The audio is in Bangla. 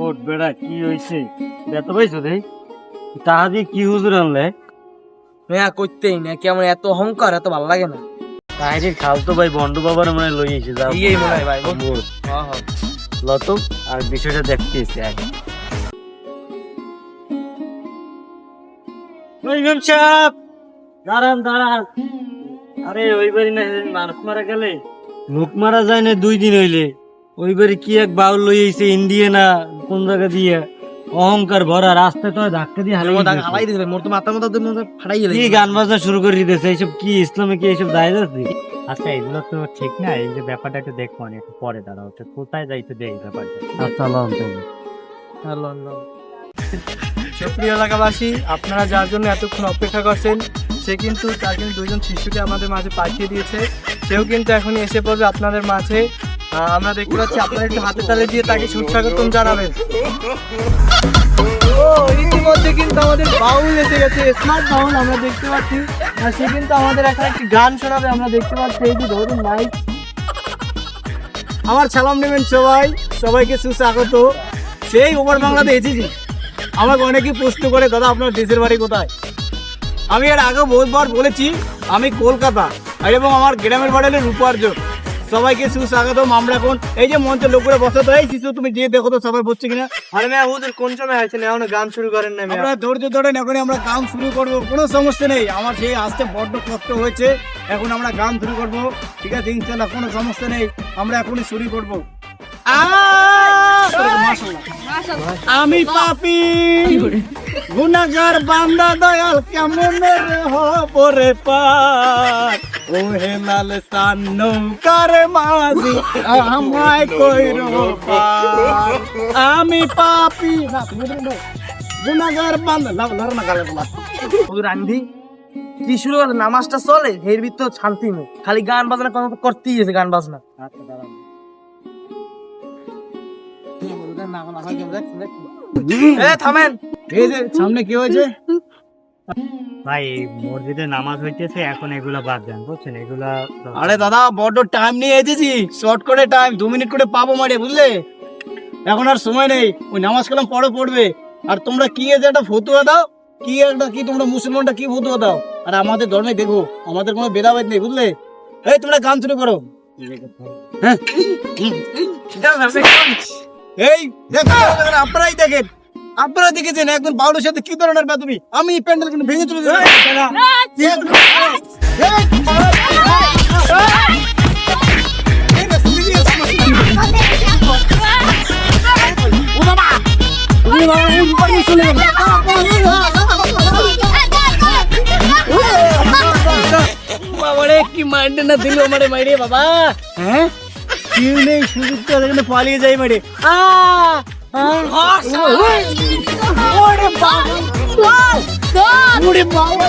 ওট বেড়া কি হইছে? এত পাইছো রে তাহা দিয়ে কি হুজুর আনলে? করতেই না কেমন এত অহংকার এত ভালো লাগে না। তাহিরির খালতো ভাই বন্ডু বাবার মনে লই এসে যাও। এই মনে হয় ভাই হ্যাঁ লত আর বিষয়টা দেখতে এসে আগে ইমাম সাহেব! দাঁড়ান দাঁড়ান। আরে ওই বাড়ি না মানুষ মারা গেলে? লোক মারা যায় না দুই দিন হইলে। ওই বাড়ি কি এক বাউল লই আইছে ইন্ডিয়া না কোন জায়গা দিয়ে? অহংকার ভরা রাস্তায় তো ধাক্কা দিয়ে হালাই দিতে মোর তো মাথা মাথা ফাটাই গেলে। কি গান বাজনা শুরু করে দিতেছে? এইসব কি ইসলামে কি এইসব দায় যাচ্ছে আচ্ছা এগুলো তো ঠিক না এই যে ব্যাপারটা একটু দেখব আমি একটু পরে দাঁড়াও তো কোথায় যাইতে দেয় এই ব্যাপারটা। আচ্ছা। সুপ্রিয় এলাকাবাসী আপনারা যার জন্য এতক্ষণ অপেক্ষা করছেন সে কিন্তু তার কিন্তু দুজন শিশুকে আমাদের মাঝে পাঠিয়ে দিয়েছে। সেও কিন্তু এখন এসে পড়বে আপনাদের মাঝে। আমরা দেখতে পাচ্ছি আপনারা একটু হাতে তালে দিয়ে তাকে সুস্বাগতম জানাবেন। ইতিমধ্যে কিন্তু আমাদের বাউল এসে গেছে স্মার্ট বাউল আমরা দেখতে পাচ্ছি। আর সে কিন্তু আমাদের এখন একটি গান শোনাবে, আমরা দেখতে পাচ্ছি এই যে ধরুন মাইক আমার সালাম নেবেন সবাই, সবাইকে সুস্বাগত। সেই ওভার বাংলাতে এসেছি। আমাকে অনেকেই প্রশ্ন করে, দাদা, আপনার দেশের বাড়ি কোথায়? আমি এর আগে বহুতবার বলেছি আমি কলকাতা এবং আমার গ্রামের বাড়ি হলো রূপার্জন সবাইকে সুস্বাগতম আমরা এখন এই যে মঞ্চে লোকগুলো বসে তো এই শিশু তুমি যে দেখো তো সবাই বসছে কিনা। আরে ম্যাম ওদের কোন সময় আছেন এখন গান শুরু করেন না আমরা ধৈর্য ধরেন এখন আমরা গান শুরু করব কোনো সমস্যা নেই। আমার সেই আসতে বড্ড কষ্ট হয়েছে এখন আমরা গান শুরু করব। ঠিক আছে ইনশাল্লাহ কোনো সমস্যা নেই আমরা এখনই শুরু করব। আমি পাপি। গুনাগার বান্দা দয়াল কেমন হরে পার? ও হে লাল সান নৌকার মাঝি আমায় কইর পার? আমি পাপি না। গুনাগার বান্দা লড় না গালে বলা রান্ধি কি শুরু করে নামাজটা চলে এর ভিতর শান্তি নেই। খালি গান বাজনা কোনো করতেই আছে গান বাজনা। এ থামেন। এই যে সামনে কি হয়েছে? ভাই মসজিদে নামাজ হইতেছে এখন এগুলা বাদ দেন বুঝছেন? এগুলা আরে দাদা বড্ড টাইম নিয়ে এসেছি। শর্ট করে টাইম দু মিনিট করে পাবো মারে বুঝলে? এখন আর সময় নেই। ওই নামাজ কালাম পরে পড়বে। আর তোমরা কি এসে একটা ফতুয়া দাও? কি একটা কি তোমরা মুসলমানটা কি ফতুয়া দাও? আর আমাদের ধর্মে দেখো আমাদের কোনো ভেদাভেদ নেই বুঝলে? এই তোমরা গান শুরু করো। হ্যাঁ? এই দেখো দেখো, আপনারাই দেখেন। আপনারা দেখেছেন একজন বাউলের সাথে কি ধরনের বেদবি আমি প্যান্ডেল কিন্তু ভেঙে চলে কি মাইন্ডে না দিল আমারে মাইরে বাবা? হ্যাঁ? কেউ নেই সুযোগ পালিয়ে যাই মারে আ ওরে বাবা ওরে বাবা